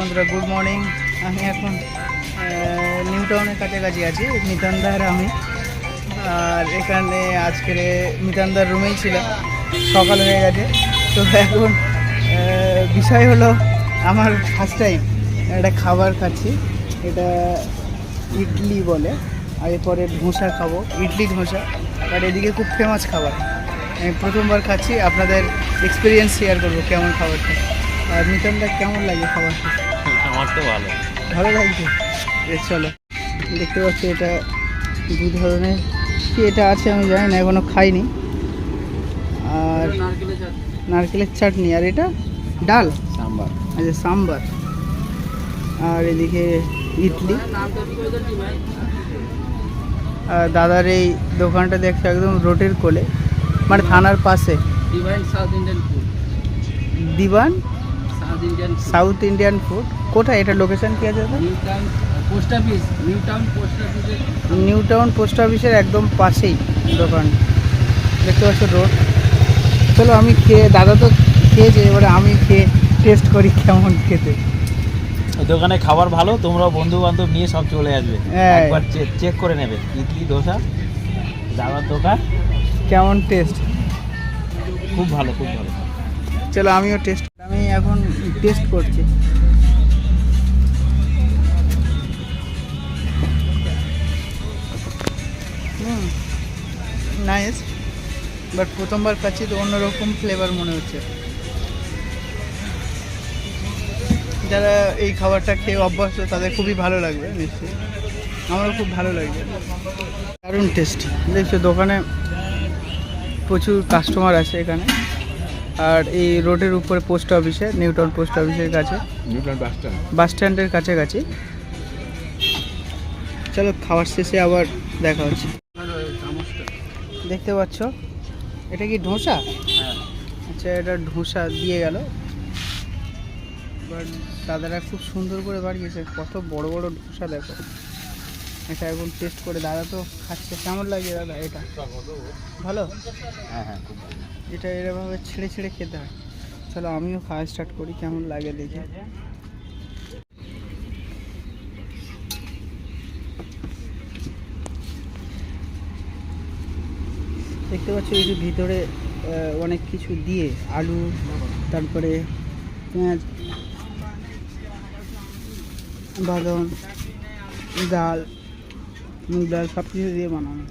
বন্ধুরা good morning আমি এখন নিউ টাউনের কাছাকাছি আছি, মিতানদার আমি। আর এখানে আজকের মিতানদার রুমেই ছিলাম, সকাল হয়ে গেছে। তো এখন বিষয় হলো আমার ফার্স্ট টাইম একটা খাবার খাচ্ছি, এটা ইডলি বলে। আর এরপরে ধোসা খাব, ইডলি ধোসা। আর এদিকে খুব ফেমাস খাবার। আমি প্রথমবার খাচ্ছি, আপনাদের এক্সপিরিয়েন্স শেয়ার করব কেমন খাবারটা। আর মিটনটা কেমন লাগে খাবারটা আমার তো ভালো। ভালো লাগছে? চলো। দেখতে পাচ্ছি এটা দু ধরনের। কি এটা আছে আমি জানি না এখনও খাইনি। আর নারকেলের চাটনি। আর এটা? ডাল? সাম্বার। আচ্ছা সাম্বার। আর এদিকে ইডলি। আর দাদার এই দোকানটা দেখছে একদম রোডের কোলে। মানে থানার পাশে। Divine south Indian food. দিবান? সাউথ ইন্ডিয়ান ফুড কোথায়? এটা লোকেশন কি আছে New Town post office New Town post অফিসের নিউ টাউন পোস্ট অফিসের একদম পাশেই দোকান। দেখতে পাচ্ছ রোড চলো আমি খেয়ে দাদা তো খেয়েছে এবারে আমি খেয়ে টেস্ট করি কেমন খেতে। দোকানে খাবার ভালো তোমরা বন্ধু বান্ধব নিয়ে সব চলে আসবে। হ্যাঁ। একবার চেক করে নেবে। ইডলি ধোসা দাবার দোকান। কেমন টেস্ট খুব ভালো খুব ভালো। চলো আমিও টেস্ট আমি এখন টেস্ট করছি। নাইস বাট প্রথমবার খাচ্ছি তো অন্যরকম ফ্লেভার মনে হচ্ছে। যারা এই খাবারটা খেয়ে অভ্যস্ত, তাদের খুবই ভালো লাগবে, নিশ্চয়ই। আমারও খুব ভালো লাগবে। দারুণ টেস্ট দেখছ, দোকানে প্রচুর কাস্টমার আছে এখানে। আর এই রোডের উপরে পোস্ট অফিসে নিউটাউন পোস্ট অফিসের কাছে। New Town bus stand bus স্ট্যান্ডের কাছাকাছি। চলো খাওয়ার শেষে আবার দেখা হচ্ছে। দেখতে পাচ্ছ? এটা কি ধোসা হ্যাঁ আচ্ছা এটা ধোসা দিয়ে গেল। বাট দাদারা খুব সুন্দর করে বাড়িয়েছে। কত বড় বড় ধোসা দেখো। এটা এখন টেস্ট করে দাদা তো খাচ্ছে। কেমন লাগে দাদা এটা? ভালো? হ্যাঁ হ্যাঁ খুব ভালো। এটা এরকমভাবে ছেড়ে ছেড়ে খেতে হয়। চলো আমিও খাওয়া স্টার্ট করি, কেমন লাগে দেখি। দেখতে পাচ্ছ এই যে ভিতরে অনেক কিছু দিয়ে আলু, তারপরে পেঁয়াজ, বাদাম, ডাল, মুগ ডাল সব কিছু দিয়ে বানানো।